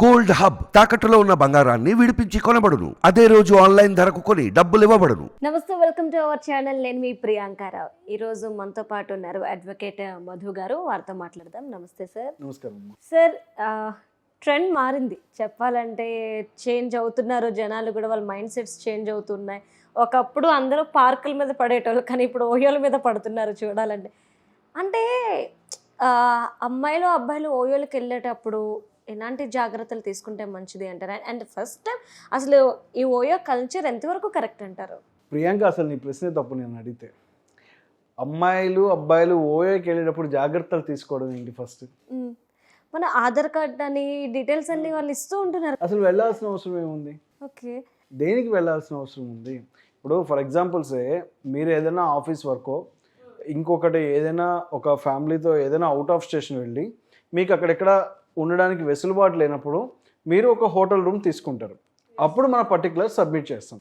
Gold hub తాకట్టులో ఉన్న బంగారాన్ని విడిపించి కొనబడును. అదే రోజు ఆన్లైన్ ధరకు కొని డబ్బులు ఇవ్వబడును. నమస్తే వెల్కమ్ టు అవర్ ఛానల్. నేను మీ ప్రియాంకారావు ఈరోజు మనతో పాటు ఉన్నారు అడ్వకేట్ మధు గారు. వారితో మాట్లాడదాం. నమస్తే సార్. నమస్కారం. సార్ ట్రెండ్ మారింది. చెప్పాలంటే చేంజ్ అవుతున్నారు జనాలు కూడా. వాళ్ళ మైండ్ సెట్స్ చేంజ్ అవుతున్నాయి. ఒకప్పుడు అందరూ పార్కుల మీద పడేటోళ్ళు కానీ ఇప్పుడు ఓయోల మీద పడుతున్నారు చూడాలంటే. అంటే అమ్మాయిలు అబ్బాయిలు ఓయోలకు వెళ్ళేటప్పుడు ఎలాంటి జాగ్రత్తలు తీసుకుంటే మంచిది అంటారు? అండ్ ఫస్ట్ టైం అసలు ఈ ఓయో కల్చర్ ఎంతవరకు కరెక్ట్ అంటారు? ప్రియాంక అసలు నీ ప్రశ్నే తప్పు నేను అడిగితే. అమ్మాయిలు అబ్బాయిలు ఓయోకి వెళ్ళేటప్పుడు జాగ్రత్తలు తీసుకోవడం ఏంటి ఫస్ట్. మన ఆధార్ కార్డ్ అని డీటెయిల్స్ అన్ని వాళ్ళు ఇస్తూ ఉంటున్నారు. అసలు వెళ్ళాల్సిన అవసరం ఏముంది? ఓకే. దేనికి వెళ్ళాల్సిన అవసరం ఉంది? ఇప్పుడు ఫర్ ఎగ్జాంపుల్సే మీరు ఏదైనా ఆఫీస్ వర్కో ఇంకొకటి ఏదైనా ఒక ఫ్యామిలీతో ఏదైనా అవుట్ ఆఫ్ స్టేషన్ వెళ్ళి మీకు అక్కడెక్కడ ఉండడానికి వెసులుబాటు లేనప్పుడు మీరు ఒక హోటల్ రూమ్ తీసుకుంటారు. అప్పుడు మన పర్టికులర్ సబ్మిట్ చేస్తాం.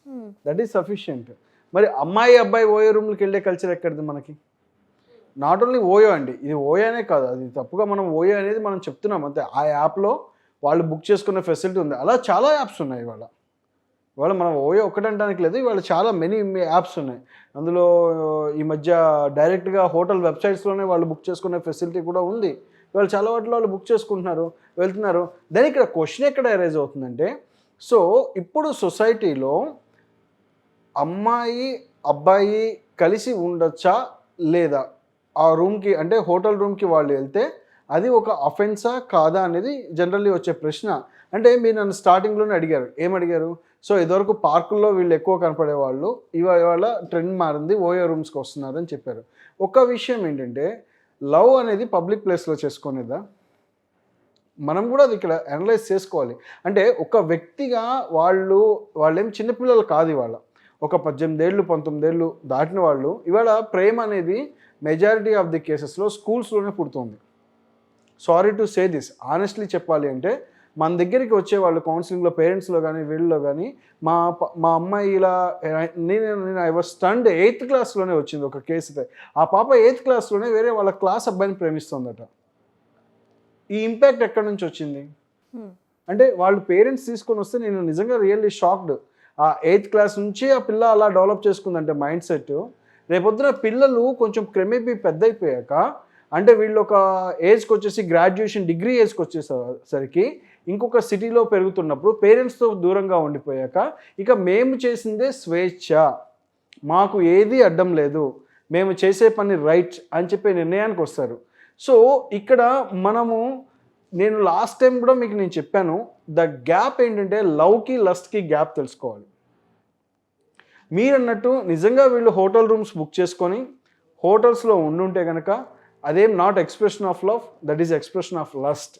దట్ ఈస్ సఫిషియంట్ మరి అమ్మాయి అబ్బాయి ఓయో రూమ్కి వెళ్ళే కల్చర్ ఎక్కడిది మనకి? నాట్ ఓన్లీ ఓయో అండి ఇది ఓయో అనే కాదు అది తప్పుగా మనం ఓయో అనేది మనం చెప్తున్నాం అంతే. ఆ యాప్లో వాళ్ళు బుక్ చేసుకునే ఫెసిలిటీ ఉంది. అలా చాలా యాప్స్ ఉన్నాయి ఇవాళ. ఇవాళ మనం ఓయో ఒక్కటంటానికి లేదు ఇవాళ చాలా మెనీ యాప్స్ ఉన్నాయి. అందులో ఈ మధ్య డైరెక్ట్గా హోటల్ వెబ్సైట్స్లోనే వాళ్ళు బుక్ చేసుకునే ఫెసిలిటీ కూడా ఉంది. వాళ్ళు చాలా వాటిలో వాళ్ళు బుక్ చేసుకుంటున్నారు వెళ్తున్నారు. దాని ఇక్కడ క్వశ్చన్ ఎక్కడ అరైజ్ అవుతుందంటే సో ఇప్పుడు సొసైటీలో అమ్మాయి అబ్బాయి కలిసి ఉండొచ్చా లేదా? ఆ రూమ్కి అంటే హోటల్ రూమ్కి వాళ్ళు వెళ్తే అది ఒక అఫెన్సా కాదా అనేది జనరల్లీ వచ్చే ప్రశ్న. అంటే మీరు నన్ను స్టార్టింగ్లోనే అడిగారు. ఏం అడిగారు? సో ఇదివరకు పార్కుల్లో వీళ్ళు ఎక్కువ కనపడే వాళ్ళు ఇవాళ ఇవాళ ట్రెండ్ మారింది ఓయో రూమ్స్కి వస్తున్నారు అని చెప్పారు. ఒక విషయం ఏంటంటే లవ్ అనేది పబ్లిక్ ప్లేస్లో చేసుకునేదా? మనం కూడా అది ఇక్కడ అనలైజ్ చేసుకోవాలి. అంటే ఒక వ్యక్తిగా వాళ్ళు వాళ్ళేం చిన్నపిల్లలు కాదు ఇవాళ. ఒక పద్దెనిమిది ఏళ్ళు పంతొమ్మిదేళ్ళు దాటిన వాళ్ళు ఇవాళ ప్రేమ అనేది మెజారిటీ ఆఫ్ ది కేసెస్లో స్కూల్స్లోనే పుడుతుంది. Sorry to say this honestly చెప్పాలి అంటే మన దగ్గరికి వచ్చే వాళ్ళు కౌన్సిలింగ్లో పేరెంట్స్లో కానీ వీళ్ళలో కానీ మా మా అమ్మాయి ఇలా నేను నేను ఐ వాజ్ స్టండ్ ఎయిత్ క్లాస్లోనే వచ్చింది ఒక కేసు ఆ పాప ఎయిత్ క్లాస్లోనే వేరే వాళ్ళ క్లాస్ అబ్బాయిని ప్రేమిస్తుందట. ఈ ఇంపాక్ట్ ఎక్కడి నుంచి వచ్చింది? మ్మ్. అంటే వాళ్ళు పేరెంట్స్ తీసుకొని వస్తే నేను నిజంగా రియల్లీ షాక్డ్ ఆ ఎయిత్ క్లాస్ నుంచి ఆ పిల్ల అలా డెవలప్ చేసుకుందంటే మైండ్ సెట్ రేపొద్దున పిల్లలు కొంచెం క్రమేపీ పెద్ద అయిపోయాక అంటే వీళ్ళు ఒక ఏజ్కి వచ్చేసి గ్రాడ్యుయేషన్ డిగ్రీ ఏజ్కి వచ్చేసరికి ఇంకొక సిటీలో పెరుగుతున్నప్పుడు పేరెంట్స్తో దూరంగా ఉండిపోయాక ఇక మేము చేసిందే స్వేచ్ఛ. మాకు ఏది అడ్డం లేదు. మేము చేసే పని రైట్ అని చెప్పే నిర్ణయానికి వస్తారు. సో ఇక్కడ మనము నేను లాస్ట్ టైం కూడా మీకు నేను చెప్పాను ద గ్యాప్ ఏంటంటే లవ్కి లస్ట్కి గ్యాప్ తెలుసుకోవాలి. మీరు అన్నట్టు నిజంగా వీళ్ళు హోటల్ రూమ్స్ బుక్ చేసుకొని హోటల్స్లో ఉండుంటే కనుక అదేం not expression of love that is expression of lust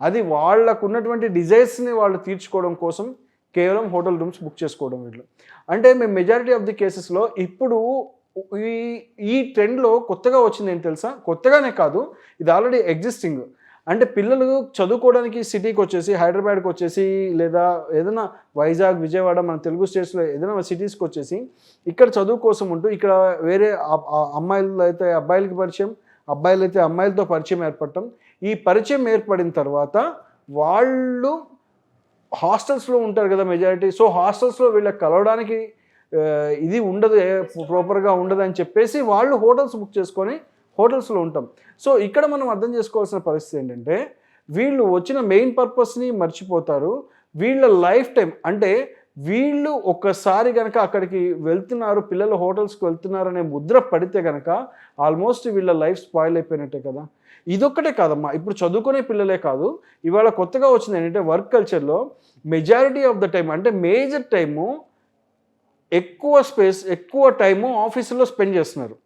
అది వాళ్ళకు ఉన్నటువంటి డిజైర్స్ని వాళ్ళు తీర్చుకోవడం కోసం కేవలం హోటల్ రూమ్స్ బుక్ చేసుకోవడం వీళ్ళు. అంటే మేము మెజారిటీ ఆఫ్ ది కేసెస్లో ఇప్పుడు ఈ ఈ ట్రెండ్లో కొత్తగా వచ్చింది ఏంటి తెలుసా? కొత్తగానే కాదు ఇది ఆల్రెడీ ఎగ్జిస్టింగ్ అంటే పిల్లలు చదువుకోవడానికి సిటీకి వచ్చేసి హైదరాబాద్కి వచ్చేసి లేదా ఏదైనా వైజాగ్ విజయవాడ మన తెలుగు స్టేట్స్లో ఏదైనా సిటీస్కి వచ్చేసి ఇక్కడ చదువు కోసం ఉంటూ ఇక్కడ వేరే అమ్మాయిలు అయితే అబ్బాయిలకి పరిచయం అబ్బాయిలు అయితే అమ్మాయిలతో పరిచయం ఏర్పడటం ఈ పరిచయం ఏర్పడిన తర్వాత వాళ్ళు హాస్టల్స్లో ఉంటారు కదా మెజారిటీ సో హాస్టల్స్లో వీళ్ళకి కలవడానికి ఇది ఉండదు ప్రాపర్గా ఉండదు అని చెప్పేసి వాళ్ళు హోటల్స్ బుక్ చేసుకొని హోటల్స్లో ఉంటాం. సో ఇక్కడ మనం అర్థం చేసుకోవాల్సిన పరిస్థితి ఏంటంటే వీళ్ళు వచ్చిన మెయిన్ పర్పస్ని మర్చిపోతారు. వీళ్ళ లైఫ్ టైం అంటే వీళ్ళు ఒక్కసారి కనుక అక్కడికి వెళ్తున్నారు పిల్లలు హోటల్స్కి వెళ్తున్నారు అనే ముద్ర పడితే కనుక ఆల్మోస్ట్ వీళ్ళ లైఫ్ స్పాయిల్ అయిపోయినట్టే కదా. ఇదొక్కటే కాదమ్మా. ఇప్పుడు చదువుకునే పిల్లలే కాదు ఇవాళ కొత్తగా వచ్చింది ఏంటంటే వర్క్ కల్చర్లో మెజారిటీ ఆఫ్ ద టైం అంటే మేజర్ టైము ఎక్కువ స్పేస్ ఎక్కువ టైము ఆఫీసులో స్పెండ్ చేస్తున్నారు.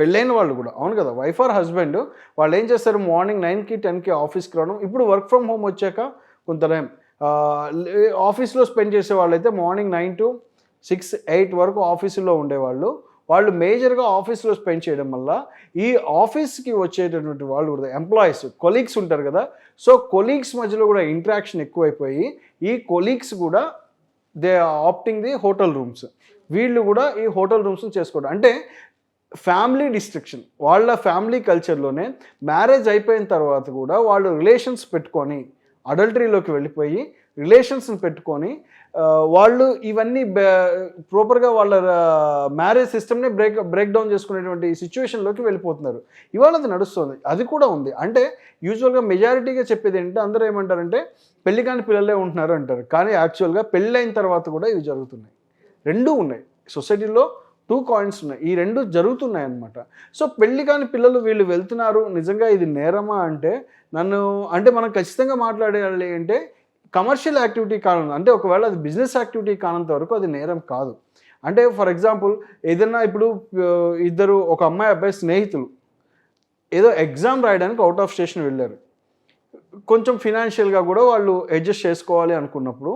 పెళ్ళైన వాళ్ళు కూడా. అవును కదా వైఫ్ ఆర్ హస్బెండ్ వాళ్ళు ఏం చేస్తారు? మార్నింగ్ నైన్కి టెన్కి ఆఫీస్కి రావడం. ఇప్పుడు వర్క్ ఫ్రమ్ హోమ్ వచ్చాక కొంత టైం ఆఫీస్లో స్పెండ్ చేసే వాళ్ళైతే morning nine to six eight వరకు ఆఫీసులో ఉండేవాళ్ళు. వాళ్ళు మేజర్గా ఆఫీస్లో స్పెండ్ చేయడం వల్ల ఈ ఆఫీస్కి వచ్చేటటువంటి వాళ్ళు కూడా ఎంప్లాయీస్ కొలీగ్స్ ఉంటారు కదా. సో కొలీగ్స్ మధ్యలో కూడా ఇంటరాక్షన్ ఎక్కువైపోయి ఈ కొలీగ్స్ కూడా they opting the hotel rooms వీళ్ళు కూడా ఈ హోటల్ రూమ్స్ని చేసుకోవడం. అంటే ఫ్యామిలీ డిస్ట్రిక్షన్ వాళ్ళ ఫ్యామిలీ కల్చర్లోనే మ్యారేజ్ అయిపోయిన తర్వాత కూడా వాళ్ళు రిలేషన్స్ పెట్టుకొని అడల్టరీలోకి వెళ్ళిపోయి రిలేషన్స్ని పెట్టుకొని వాళ్ళు ఇవన్నీ ప్రాపర్గా వాళ్ళ మ్యారేజ్ సిస్టమ్ని బ్రేక్ బ్రేక్ డౌన్ చేసుకునేటువంటి సిచ్యువేషన్లోకి వెళ్ళిపోతున్నారు. ఇవాళ అది నడుస్తుంది. అది కూడా ఉంది. అంటే యూజువల్గా మెజారిటీగా చెప్పేది ఏంటంటే అందరూ ఏమంటారంటే పెళ్ళి కాని పిల్లలే ఉంటున్నారు అంటారు. కానీ యాక్చువల్గా పెళ్ళైన తర్వాత కూడా ఇవి జరుగుతున్నాయి. రెండూ ఉన్నాయి. సొసైటీలో టూ కాయిన్స్ ఉన్నాయి. ఈ రెండు జరుగుతున్నాయి అన్నమాట సో పెళ్ళి కాని పిల్లలు వీళ్ళు వెళ్తున్నారు. నిజంగా ఇది నేరమా అంటే నన్ను అంటే మనం ఖచ్చితంగా మాట్లాడేయాలి అంటే కమర్షియల్ యాక్టివిటీ కాను అంటే ఒకవేళ అది బిజినెస్ యాక్టివిటీ కానంత వరకు అది నేరం కాదు. అంటే ఫర్ ఎగ్జాంపుల్ ఏదైనా ఇప్పుడు uh, ఇద్దరు ఒక అమ్మాయి అబ్బాయి స్నేహితులు ఏదో ఎగ్జామ్ రాయడానికి అవుట్ ఆఫ్ స్టేషన్ వెళ్ళారు. కొంచెం ఫినాన్షియల్గా కూడా వాళ్ళు అడ్జస్ట్ చేసుకోవాలి అనుకున్నప్పుడు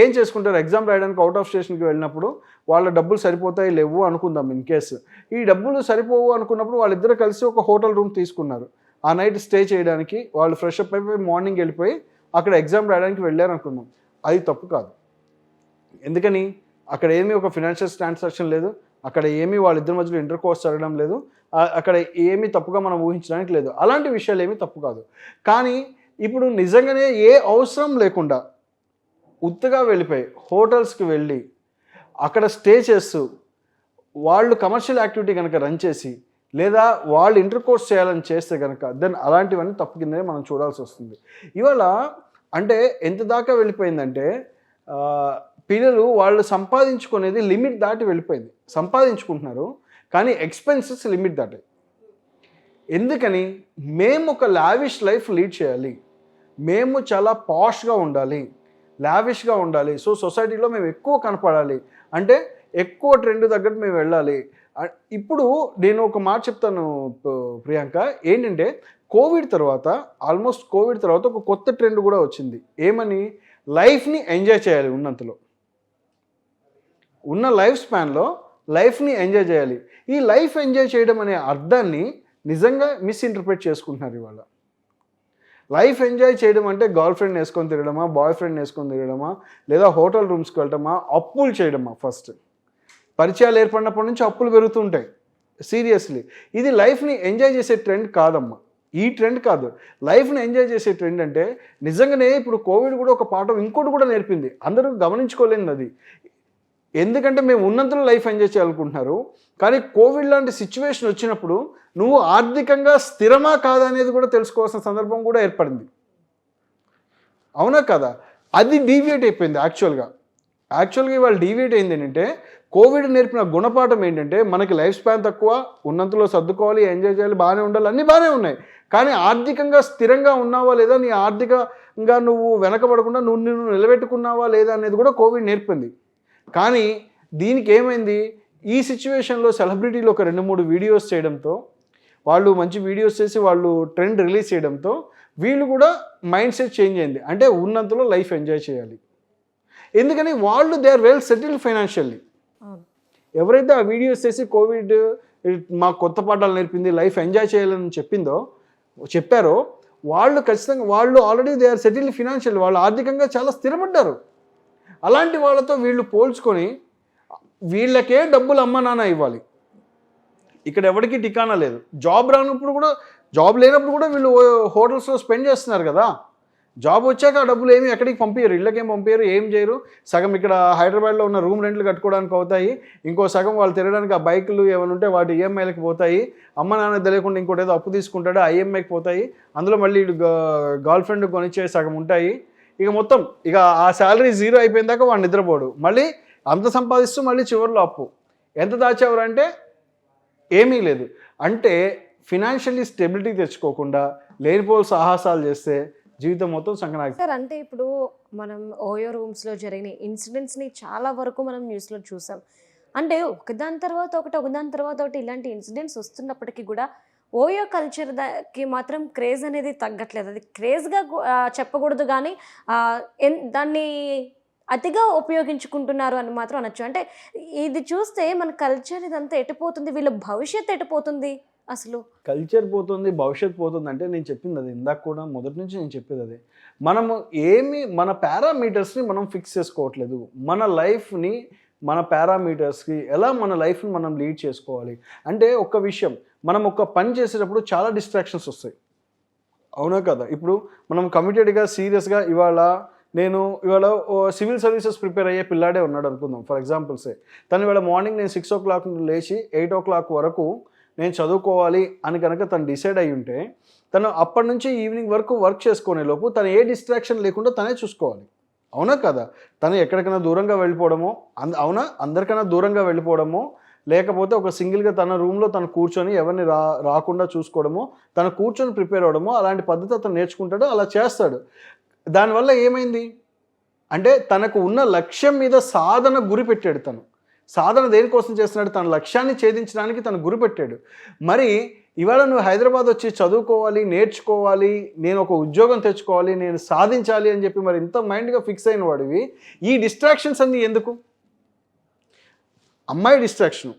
ఏం చేసుకుంటారు? ఎగ్జామ్ రాయడానికి అవుట్ ఆఫ్ స్టేషన్కి వెళ్ళినప్పుడు వాళ్ళ డబ్బులు సరిపోతాయి లేవు అనుకుందాం ఇన్ కేసు ఈ డబ్బులు సరిపోవు అనుకున్నప్పుడు వాళ్ళిద్దరు కలిసి ఒక హోటల్ రూమ్ తీసుకున్నారు. ఆ నైట్ స్టే చేయడానికి వాళ్ళు ఫ్రెష్ అప్ అయిపోయి మార్నింగ్ వెళ్ళిపోయి అక్కడ ఎగ్జామ్ రాయడానికి వెళ్ళారు అనుకుందాం. అది తప్పు కాదు. ఎందుకని? అక్కడ ఏమీ ఒక ఫినాన్షియల్ ట్రాన్సాక్షన్ లేదు. అక్కడ ఏమీ వాళ్ళిద్దరి మధ్యలో ఇంటర్ కోర్స్ జరగడం లేదు. అక్కడ ఏమీ తప్పుగా మనం ఊహించడానికి లేదు. అలాంటి విషయాలు ఏమీ తప్పు కాదు. కానీ ఇప్పుడు నిజంగానే ఏ అవసరం లేకుండా ఉత్తగా వెళ్ళిపోయి హోటల్స్కి వెళ్ళి అక్కడ స్టే చేస్తూ వాళ్ళు కమర్షియల్ యాక్టివిటీ కనుక రన్ చేసి లేదా వాళ్ళు ఇంటర్ కోర్స్ చేయాలని చేస్తే కనుక దెన్ అలాంటివన్నీ తప్పు కిందనే మనం చూడాల్సి వస్తుంది. ఇవాళ అంటే ఎంత దాకా వెళ్ళిపోయిందంటే పిల్లలు వాళ్ళు సంపాదించుకునేది లిమిట్ దాటి వెళ్ళిపోయింది. సంపాదించుకుంటున్నారు కానీ ఎక్స్పెన్సెస్ లిమిట్ దాటాయి ఎందుకని? మేము ఒక లావిష్ లైఫ్ లీడ్ చేయాలి. మేము చాలా పాష్గా ఉండాలి. లావిష్గా ఉండాలి. సో సొసైటీలో మేము ఎక్కువ కనపడాలి. అంటే ఎక్కువ ట్రెండ్ తగ్గట్టు మేము వెళ్ళాలి. ఇప్పుడు నేను ఒక మాట చెప్తాను ప్రియాంక. ఏంటంటే కోవిడ్ తర్వాత ఆల్మోస్ట్ కోవిడ్ తర్వాత ఒక కొత్త ట్రెండ్ కూడా వచ్చింది. ఏమని? లైఫ్ని ఎంజాయ్ చేయాలి ఉన్నంతలో. ఉన్న లైఫ్ స్పాన్లో లైఫ్ని ఎంజాయ్ చేయాలి. ఈ లైఫ్ ఎంజాయ్ చేయడం అనే అర్థాన్ని నిజంగా మిస్ఇంటర్ప్రిట్ చేసుకుంటున్నారు ఇవాళ. లైఫ్ ఎంజాయ్ చేయడం అంటే గర్ల్ ఫ్రెండ్ వేసుకొని తిరగడమా బాయ్ ఫ్రెండ్ వేసుకొని తిరగడమా లేదా హోటల్ రూమ్స్కి వెళ్ళటమా అప్పులు చేయడమా ఫస్ట్. పరిచయాలు ఏర్పడినప్పటి నుంచి అప్పులు పెరుగుతుంటాయి సీరియస్లీ. ఇది లైఫ్ని ఎంజాయ్ చేసే ట్రెండ్ కాదమ్మా. ఈ ట్రెండ్ కాదు. లైఫ్ని ఎంజాయ్ చేసే ట్రెండ్ అంటే నిజంగానే ఇప్పుడు కోవిడ్ కూడా ఒక పాఠం ఇంకోటి కూడా నేర్పింది. అందరూ గమనించుకోలేనిది అది. ఎందుకంటే మేము ఉన్నంతలో లైఫ్ ఎంజాయ్ చేయాలనుకుంటున్నారు. కానీ కోవిడ్ లాంటి సిచ్యువేషన్ వచ్చినప్పుడు నువ్వు ఆర్థికంగా స్థిరమా కాదా అనేది కూడా తెలుసుకోవాల్సిన సందర్భం కూడా ఏర్పడింది. అవునా కదా? అది డీవియేట్ అయిపోయింది యాక్చువల్గా యాక్చువల్గా ఇవాళ డీవియేట్ అయింది ఏంటంటే కోవిడ్ నేర్పిన గుణపాఠం ఏంటంటే మనకి లైఫ్ స్పాన్ తక్కువ ఉన్నంతలో సర్దుకోవాలి ఎంజాయ్ చేయాలి బాగానే ఉండాలి అన్నీ బాగానే ఉన్నాయి. కానీ ఆర్థికంగా స్థిరంగా ఉన్నావా లేదా నీ ఆర్థికంగా నువ్వు వెనకబడకుండా నువ్వు నిన్ను నిలబెట్టుకున్నావా లేదా అనేది కూడా కోవిడ్ నేర్పింది. కానీ దీనికి ఏమైంది? ఈ సిచ్యువేషన్లో సెలబ్రిటీలు ఒక రెండు మూడు వీడియోస్ చేయడంతో వాళ్ళు మంచి వీడియోస్ చేసి వాళ్ళు ట్రెండ్ రిలీజ్ చేయడంతో వీళ్ళు కూడా మైండ్ సెట్ చేంజ్ అయింది. అంటే ఉన్నంతలో లైఫ్ ఎంజాయ్ చేయాలి. ఎందుకని? వాళ్ళు they are well settle financially. ఎవరైతే ఆ వీడియోస్ చేసి కోవిడ్ మా కొత్త పాఠాలు నేర్పింది లైఫ్ ఎంజాయ్ చేయాలని చెప్పిందో చెప్పారో వాళ్ళు ఖచ్చితంగా వాళ్ళు already they are settle financial వాళ్ళు ఆర్థికంగా చాలా స్థిరపడ్డారు. అలాంటి వాళ్ళతో వీళ్ళు పోల్చుకొని వీళ్ళకే డబ్బులు అమ్మ నాన్న ఇవ్వాలి. ఇక్కడ ఎవరికి టికానా లేదు. జాబ్ రానప్పుడు కూడా జాబ్ లేనప్పుడు కూడా వీళ్ళు హోటల్స్లో స్పెండ్ చేస్తున్నారు కదా. జాబ్ వచ్చాక ఆ డబ్బులు ఏమి ఎక్కడికి పంపించరు ఇళ్ళకేం పంపించరు ఏం చేయరు. సగం ఇక్కడ హైదరాబాద్లో ఉన్న రూమ్ రెంట్లు కట్టుకోవడానికి అవుతాయి ఇంకో సగం వాళ్ళు తిరగడానికి ఆ బైకులు ఏమైనా ఉంటే వాటి ఈఎంఐలకు పోతాయి. అమ్మ నాన్న తెలియకుండా ఇంకోటి ఏదో అప్పు తీసుకుంటాడు ఆ ఈఎంఐకి పోతాయి. అందులో మళ్ళీ గర్ల్ ఫ్రెండ్ కొనిచ్చే సగం ఉంటాయి. ఇక మొత్తం ఇక ఆ శాలరీ జీరో అయిపోయిన దాకా వాడు నిద్రపోడు. మళ్ళీ అంత సంపాదిస్తూ మళ్ళీ చివరిలో అప్పు. ఎంత దాచేవారంటే ఏమీ లేదు. అంటే ఫినాన్షియల్లీ స్టెబిలిటీ తెచ్చుకోకుండా లేనిపోలు సాహసాలు చేస్తే జీవితం మొత్తం సంకనాకి సార్ అంటే ఇప్పుడు మనం ఓయో రూమ్స్లో జరిగిన ఇన్సిడెంట్స్ని చాలా వరకు మనం న్యూస్లో చూసాం. అంటే ఒకదాని తర్వాత ఒకటి ఒకదాని తర్వాత ఒకటి ఇలాంటి ఇన్సిడెంట్స్ వస్తున్నప్పటికీ కూడా ఓయో కల్చర్కి మాత్రం క్రేజ్ అనేది తగ్గట్లేదు. అది క్రేజ్గా చెప్పకూడదు కానీ ఎన్- దాన్ని అతిగా ఉపయోగించుకుంటున్నారు అని మాత్రం అనొచ్చు. అంటే ఇది చూస్తే మన కల్చర్ ఇదంతా ఎటుపోతుంది వీళ్ళ భవిష్యత్ ఎటుపోతుంది అసలు కల్చర్ పోతుంది భవిష్యత్ పోతుంది అంటే నేను చెప్పింది అది. ఇందాక కూడా మొదటి నుంచి నేను చెప్పేది అదే. మనము ఏమి మన పారామీటర్స్ని మనం ఫిక్స్ చేసుకోవట్లేదు. మన లైఫ్ని మన పారామీటర్స్కి ఎలా మన లైఫ్ని మనం లీడ్ చేసుకోవాలి అంటే ఒక విషయం మనం ఒక పని చేసేటప్పుడు చాలా డిస్ట్రాక్షన్స్ వస్తాయి. అవునా కదా? ఇప్పుడు మనం కమిటెడ్గా సీరియస్గా ఇవాళ నేను ఇవాళ సివిల్ సర్వీసెస్ ప్రిపేర్ అయ్యే పిల్లాడే ఉన్నాడు అనుకుందాం ఫర్ ఎగ్జాంపుల్సే. తను ఇవాళ మార్నింగ్ నేను సిక్స్ ఓ క్లాక్ లేచి ఎయిట్ ఓ క్లాక్ వరకు నేను చదువుకోవాలి అని కనుక తను డిసైడ్ అయి ఉంటే తను అప్పటి నుంచి ఈవినింగ్ వరకు వర్క్ చేసుకునే లోపు తను ఏ డిస్ట్రాక్షన్ లేకుండా తనే చూసుకోవాలి. అవునా కదా? తను ఎక్కడికైనా దూరంగా వెళ్ళిపోవడమో అంద అవునా? అందరికన్నా దూరంగా వెళ్ళిపోవడమో లేకపోతే ఒక సింగిల్గా తన రూమ్లో తను కూర్చొని ఎవరిని రా రాకుండా చూసుకోవడమో తను కూర్చొని ప్రిపేర్ అవ్వడమో అలాంటి పద్ధతి అతను నేర్చుకుంటాడు అలా చేస్తాడు. దానివల్ల ఏమైంది? అంటే తనకు ఉన్న లక్ష్యం మీద సాధన గురి పెట్టాడు తను. సాధన దేనికోసం చేస్తున్నాడు? తన లక్ష్యాన్ని ఛేదించడానికి తను గురి పెట్టాడు. మరి ఇవాళ నువ్వు హైదరాబాద్ వచ్చి చదువుకోవాలి నేర్చుకోవాలి నేను ఒక ఉద్యోగం తెచ్చుకోవాలి నేను సాధించాలి అని చెప్పి మరి ఇంత మైండ్గా ఫిక్స్ అయిన వాడివి. ఈ డిస్ట్రాక్షన్స్ అన్నీ ఎందుకు? అమ్మాయి డిస్ట్రాక్షను.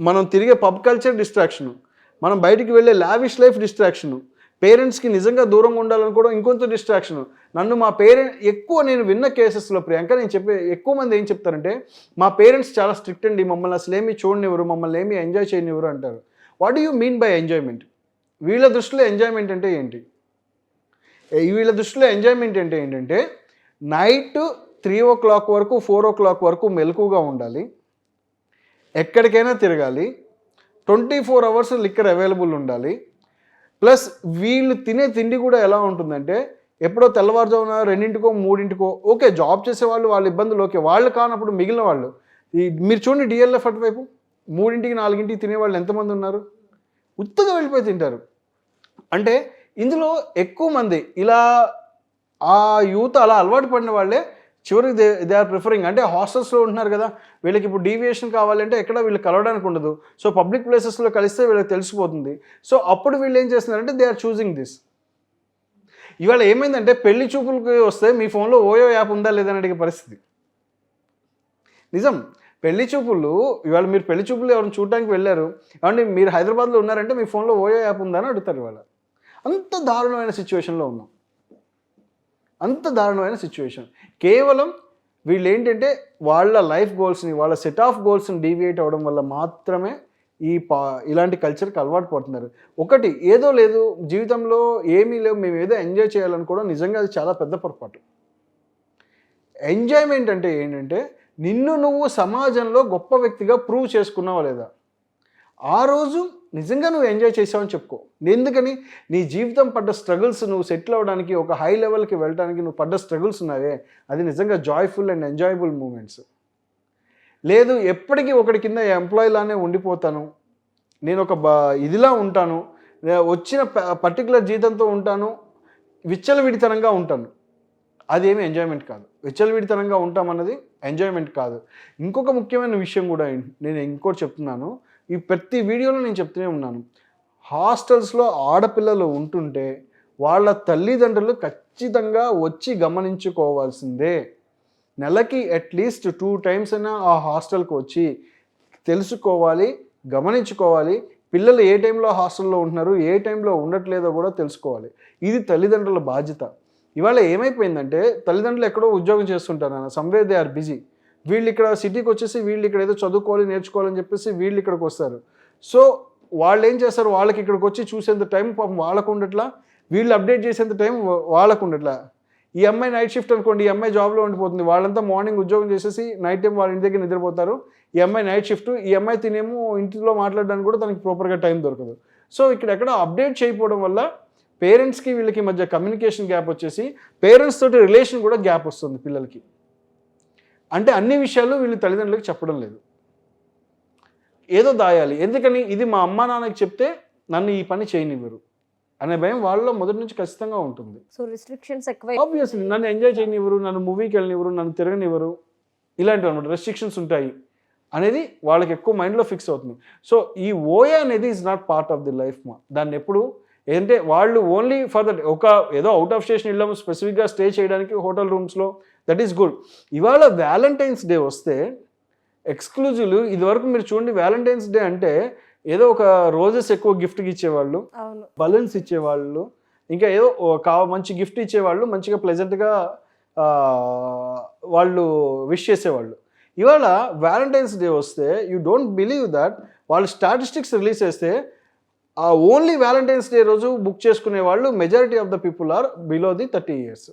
మనం తిరిగే పబ్ కల్చర్ డిస్ట్రాక్షను. మనం బయటికి వెళ్ళే లావిష్ లైఫ్ డిస్ట్రాక్షను. పేరెంట్స్కి నిజంగా దూరంగా ఉండాలనుకోవడం ఇంకొంచెం డిస్ట్రాక్షన్ నన్ను మా పేరెంట్ ఎక్కువ నేను విన్న కేసెస్లో ప్రియాంక నేను చెప్పే ఎక్కువ మంది ఏం చెప్తారంటే మా పేరెంట్స్ చాలా స్ట్రిక్ట్ అండి మమ్మల్ని అసలు ఏమీ చూడనివ్వరు మమ్మల్ని ఏమి ఎంజాయ్ చేయనివ్వరు అంటారు. What do you mean by enjoyment వీళ్ళ దృష్టిలో ఎంజాయ్మెంట్ అంటే ఏంటి? వీళ్ళ దృష్టిలో ఎంజాయ్మెంట్ అంటే ఏంటంటే నైట్ త్రీ ఓ క్లాక్ వరకు ఫోర్ ఓ క్లాక్ వరకు మెలకుగా ఉండాలి. ఎక్కడికైనా తిరగాలి. Twenty four hours liquor available ఉండాలి. ప్లస్ వీళ్ళు తినే తిండి కూడా ఎలా ఉంటుందంటే ఎప్పుడో తెల్లవారుజామున రెండింటికో మూడింటికో ఓకే జాబ్ చేసే వాళ్ళు వాళ్ళ ఇబ్బందులు ఓకే వాళ్ళు కానప్పుడు మిగిలిన వాళ్ళు. ఈ మీరు చూడండి డిఎల్ఎఫ్ అటువైపు మూడింటికి నాలుగింటికి తినే వాళ్ళు ఎంతమంది ఉన్నారు? ఉత్తగా వెళ్ళిపోయి తింటారు. అంటే ఇందులో ఎక్కువ మంది ఇలా ఆ యూత్ అలా అలవాటు పడిన వాళ్ళే చివరికి దే దే ఆర్ ప్రిఫరింగ్ అంటే హాస్టల్స్లో ఉంటున్నారు కదా వీళ్ళకి ఇప్పుడు డీవియేషన్ కావాలంటే ఎక్కడ వీళ్ళు కలవడానికి ఉండదు. సో పబ్లిక్ ప్లేసెస్లో కలిస్తే వీళ్ళకి తెలిసిపోతుంది. సో అప్పుడు వీళ్ళు ఏం చేస్తున్నారంటే దే ఆర్ చూసింగ్ దిస్ ఇవాళ ఏమైందంటే పెళ్ళి చూపులకి వస్తే మీ ఫోన్లో ఓయో యాప్ ఉందా లేదని అడిగే పరిస్థితి. నిజం. పెళ్ళి చూపులు ఇవాళ మీరు పెళ్ళి చూపులు ఎవరిని చూడడానికి వెళ్ళారు? ఏమంటే మీరు హైదరాబాద్లో ఉన్నారంటే మీ ఫోన్లో ఓయో యాప్ ఉందా అని అడుగుతారు ఇవాళ. అంత దారుణమైన సిచ్యువేషన్లో ఉన్నాం. అంత దారుణమైన సిచ్యువేషన్ కేవలం వీళ్ళు ఏంటంటే వాళ్ళ లైఫ్ గోల్స్ని వాళ్ళ సెట్ ఆఫ్ గోల్స్ని డీవియేట్ అవ్వడం వల్ల మాత్రమే ఈ పా ఇలాంటి కల్చర్కి అలవాటు పడుతున్నారు. ఒకటి ఏదో లేదు జీవితంలో ఏమీ లేవు మేము ఏదో ఎంజాయ్ చేయాలనుకోవడం నిజంగా అది చాలా పెద్ద పొరపాటు. ఎంజాయ్మెంట్ అంటే ఏంటంటే నిన్ను నువ్వు సమాజంలో గొప్ప వ్యక్తిగా ప్రూవ్ చేసుకున్నావా లేదా? ఆ రోజు నిజంగా నువ్వు ఎంజాయ్ చేసావని చెప్పుకో. ఎందుకని? నీ జీవితం పడ్డ స్ట్రగుల్స్ నువ్వు సెటిల్ అవ్వడానికి ఒక హై లెవెల్కి వెళ్ళడానికి నువ్వు పడ్డ స్ట్రగుల్స్ ఉన్నావే. అది నిజంగా జాయ్ఫుల్ అండ్ ఎంజాయబుల్ మూమెంట్స్ లేదు ఎప్పటికీ ఒకటి కింద ఎంప్లాయీలానే ఉండిపోతాను. నేను ఒక బ ఇదిలా ఉంటాను. వచ్చిన పర్టికులర్ జీతంతో ఉంటాను. విచ్చలవిడితనంగా ఉంటాను. అదేమి ఎంజాయ్మెంట్ కాదు. విచ్చలవిడితనంగా ఉంటామన్నది ఎంజాయ్మెంట్ కాదు. ఇంకొక ముఖ్యమైన విషయం కూడా నేను ఇంకోటి చెప్తున్నాను. ఈ ప్రతి వీడియోలో నేను చెప్తూనే ఉన్నాను. హాస్టల్స్లో ఆడపిల్లలు ఉంటుంటే వాళ్ళ తల్లిదండ్రులు ఖచ్చితంగా వచ్చి గమనించుకోవాల్సిందే. నెలకి అట్లీస్ట్ టూ టైమ్స్ అయినా ఆ హాస్టల్కి వచ్చి తెలుసుకోవాలి గమనించుకోవాలి. పిల్లలు ఏ టైంలో హాస్టల్లో ఉంటున్నారు ఏ టైంలో ఉండట్లేదో కూడా తెలుసుకోవాలి. ఇది తల్లిదండ్రుల బాధ్యత. ఇవాళ ఏమైపోయిందంటే తల్లిదండ్రులు ఎక్కడో ఉద్యోగం చేస్తుంటారు నాన్న దే ఆర్ బిజీ వీళ్ళు ఇక్కడ సిటీకి వచ్చేసి వీళ్ళు ఇక్కడ ఏదో చదువుకోవాలి నేర్చుకోవాలని చెప్పేసి వీళ్ళు ఇక్కడికి వస్తారు. సో వాళ్ళు ఏం చేస్తారు? వాళ్ళకి ఇక్కడికి వచ్చి చూసేంత టైం పాపం వాళ్ళకు ఉండట్లా? వీళ్ళు అప్డేట్ చేసేంత టైం వాళ్ళకు ఉండట్లా? ఈ అమ్మాయి నైట్ షిఫ్ట్ అనుకోండి ఈ అమ్మాయి జాబ్లో ఉండిపోతుంది. వాళ్ళంతా మార్నింగ్ ఉద్యోగం చేసేసి నైట్ టైం వాళ్ళ ఇంటి దగ్గర నిద్రపోతారు. ఈ అమ్మాయి నైట్ షిఫ్ట్ ఈ అమ్మాయి తినేమో ఇంటిలో మాట్లాడడానికి కూడా తనకి ప్రాపర్గా టైం దొరకదు. సో ఇక్కడ ఎక్కడ అప్డేట్ చేయకపోవడం వల్ల పేరెంట్స్కి వీళ్ళకి మధ్య కమ్యూనికేషన్ గ్యాప్ వచ్చేసి పేరెంట్స్ తోటి రిలేషన్ కూడా గ్యాప్ వస్తుంది పిల్లలకి. అంటే అన్ని విషయాలు వీళ్ళు తల్లిదండ్రులకు చెప్పడం లేదు. ఏదో దాయాలి. ఎందుకని? ఇది మా అమ్మా నాన్నకి చెప్తే నన్ను ఈ పని చేయనివ్వరు అనే భయం వాళ్ళలో మొదటి నుంచి ఖచ్చితంగా ఉంటుంది. సో రిస్ట్రిక్షన్స్ ఎక్కువ ఆబ్వియస్లీ నన్ను ఎంజాయ్ చేయనివ్వరు నన్ను మూవీకి వెళ్ళనివ్వరు నన్ను తిరగనివ్వరు. ఇలాంటివి అనమాట రెస్ట్రిక్షన్స్ ఉంటాయి అనేది వాళ్ళకి ఎక్కువ మైండ్లో ఫిక్స్ అవుతుంది. సో ఈ ఓయా అనేది is not part of the life మా. దాన్ని ఎప్పుడు ఏంటంటే వాళ్ళు ఓన్లీ ఫర్ దట్ ఒక ఏదో అవుట్ ఆఫ్ స్టేషన్ వెళ్ళాము స్పెసిఫిక్గా స్టే చేయడానికి హోటల్ రూమ్స్లో దట్ ఈస్ గుడ్ ఇవాళ వ్యాలంటైన్స్ డే వస్తే ఎక్స్క్లూజివ్లు ఇదివరకు మీరు చూడండి వ్యాలంటైన్స్ డే అంటే ఏదో ఒక రోజెస్ ఎక్కువ గిఫ్ట్కి ఇచ్చేవాళ్ళు బలూన్స్ ఇచ్చేవాళ్ళు ఇంకా ఏదో కావ మంచి గిఫ్ట్ ఇచ్చేవాళ్ళు మంచిగా ప్లెజెంట్గా వాళ్ళు విష్ చేసేవాళ్ళు. ఇవాళ వ్యాలంటైన్స్ డే వస్తే యూ డోంట్ బిలీవ్ దట్ వాళ్ళు స్టాటిస్టిక్స్ రిలీజ్ చేస్తే ఆ ఓన్లీ వ్యాలంటైన్స్ డే రోజు బుక్ చేసుకునే వాళ్ళు majority of the people are below the thirty years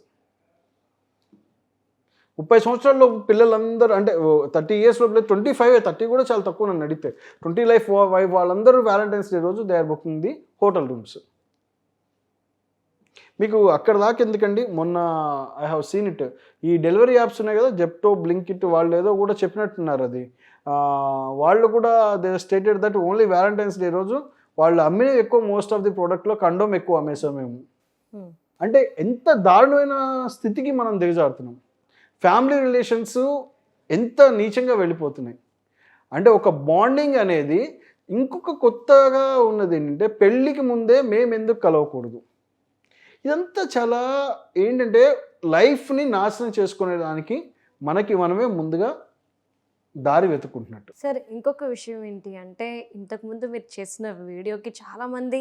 ముప్పై సంవత్సరాల్లో పిల్లలందరూ అంటే థర్టీ ఇయర్స్ లోపల ట్వంటీ ఫైవ్ థర్టీ కూడా చాలా తక్కువ నన్ను అడిగితే. ట్వంటీ లైఫ్ వైఫ్ వాళ్ళందరూ వ్యాలంటైన్స్ డే రోజు they are booking the hotel rooms. మీకు అక్కడ దాకా ఎందుకండి? మొన్న ఐ హావ్ సీన్ ఇట్. ఈ డెలివరీ యాప్స్ ఉన్నాయి కదా జెప్టో బ్లింకిట్ వాళ్ళు ఏదో కూడా చెప్పినట్టున్నారు అది. వాళ్ళు కూడా they stated that only Valentine's day రోజు వాళ్ళు అమ్మిన ఎక్కువ మోస్ట్ ఆఫ్ ది ప్రోడక్ట్లో కండోమ్ ఎక్కువ అమ్మేసాం మేము. అంటే ఎంత దారుణమైన స్థితికి మనం దిగజారుతున్నాం. ఫ్యామిలీ రిలేషన్స్ ఎంత నీచంగా వెళ్ళిపోతున్నాయి. అంటే ఒక బాండింగ్ అనేది ఇంకొక కొత్తగా ఉన్నది ఏంటంటే పెళ్ళికి ముందే మేము ఎందుకు కలవకూడదు. ఇదంతా చాలా ఏంటంటే లైఫ్ని నాశనం చేసుకునేదానికి మనకి మనమే ముందుగా దారి వెతుకుంటున్నట్టు సార్ ఇంకొక విషయం ఏంటి అంటే ఇంతకుముందు మీరు చేసిన వీడియోకి చాలామంది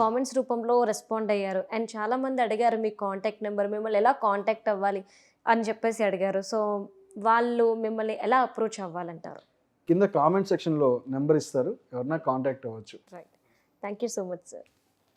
కామెంట్స్ రూపంలో రెస్పాండ్ అయ్యారు. అండ్ చాలామంది అడిగారు మీ కాంటాక్ట్ నెంబర్ మిమ్మల్ని ఎలా కాంటాక్ట్ అవ్వాలి? అని చెప్పేసి అడిగారు. సో వాళ్ళు మిమ్మల్ని ఎలా అప్రోచ్ అవ్వాలంటారు? కింద కామెంట్ సెక్షన్లో నెంబర్ ఇస్తారు. ఎవరన్నా కాంటాక్ట్ అవ్వచ్చు. Right. Thank you so much sir.